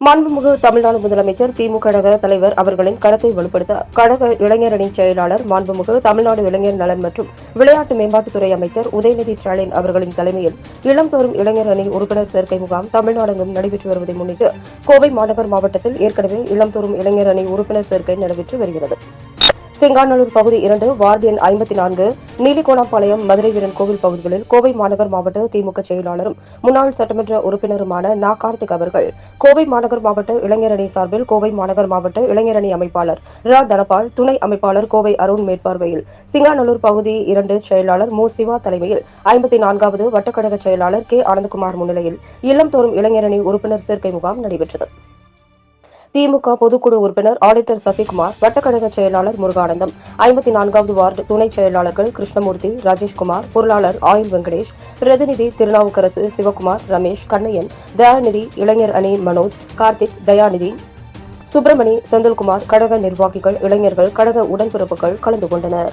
மாண்புமிகு தமிழ்நாடு முதலமைச்சர் திமுக கழக தலைவர் அவர்களின் கருத்தை வலுப்படுத்த கழக இளைஞரணி செயலாளர் மாண்புமிகு தமிழ்நாடு இளைஞர் நலன் மற்றும் விளையாட்டு மேம்பாட்டுத்துறை அமைச்சர் உதயநிதி ஸ்டாலின் அவர்களின் தலைமையில் இளம்தோறும் இளைஞர் அணி உறுப்பினர் சேர்க்கை முகாம் தமிழ்நாடெங்கும் நடைபெற்று வருவதை முன்னிட்டு கோவை மாநகர் மாவட்டத்தில் ஏற்கனவே இளம்தோறும் இளைஞர் அணி உறுப்பினர் சேர்க்கை நடைபெற்று வருகிறது. சிங்காநல்லூர் பகுதி இரண்டு வார்டு எண் ஐம்பத்தி நான்கு நீலிகோணாம்பாளையம் மதுரை வீரன் கோவில் பகுதிகளில் கோவை மாநகர் மாவட்ட திமுக செயலாளரும் முன்னாள் சட்டமன்ற உறுப்பினருமான நா. கார்த்திக் அவர்கள் கோவை மாநகர் மாவட்ட இளைஞரணி சார்பில் கோவை மாநகர் மாவட்ட இளைஞரணி அமைப்பாளர் ரா. தனபால் துணை அமைப்பாளர் கோவை அருண் மேற்பார்வையில் சிங்காநல்லூர் பகுதி இரண்டு செயலாளர் மு. சிவா தலைமையில் ஐம்பத்தி நான்காவது வட்டக்கழக செயலாளர் கே. ஆனந்தகுமார் முன்னிலையில் இல்லம்தோறும் இளைஞரணி உறுப்பினர் சேர்க்கை முகாம் நடைபெற்றது. திமுக பொதுக்குழு உறுப்பினர் ஆடிட்டர் சசிகுமார் வட்டக்கழக செயலாளர் முருகானந்தம் ஐம்பத்தி நான்காவது வார்டு துணை செயலாளர்கள் கிருஷ்ணமூர்த்தி ராஜேஷ்குமார் பொருளாளர் ஆயுள் வெங்கடேஷ் பிரதிநிதி திருநாவுக்கரசு சிவகுமார் ரமேஷ் கண்ணையன் தயாநிதி இளைஞர் அணி மனோஜ் கார்த்திக் தயாநிதி சுப்பிரமணி செந்தில்குமார் கழக நிர்வாகிகள் இளைஞர்கள் கழக உடன்பிறப்புகள் கலந்து கொண்டனர்.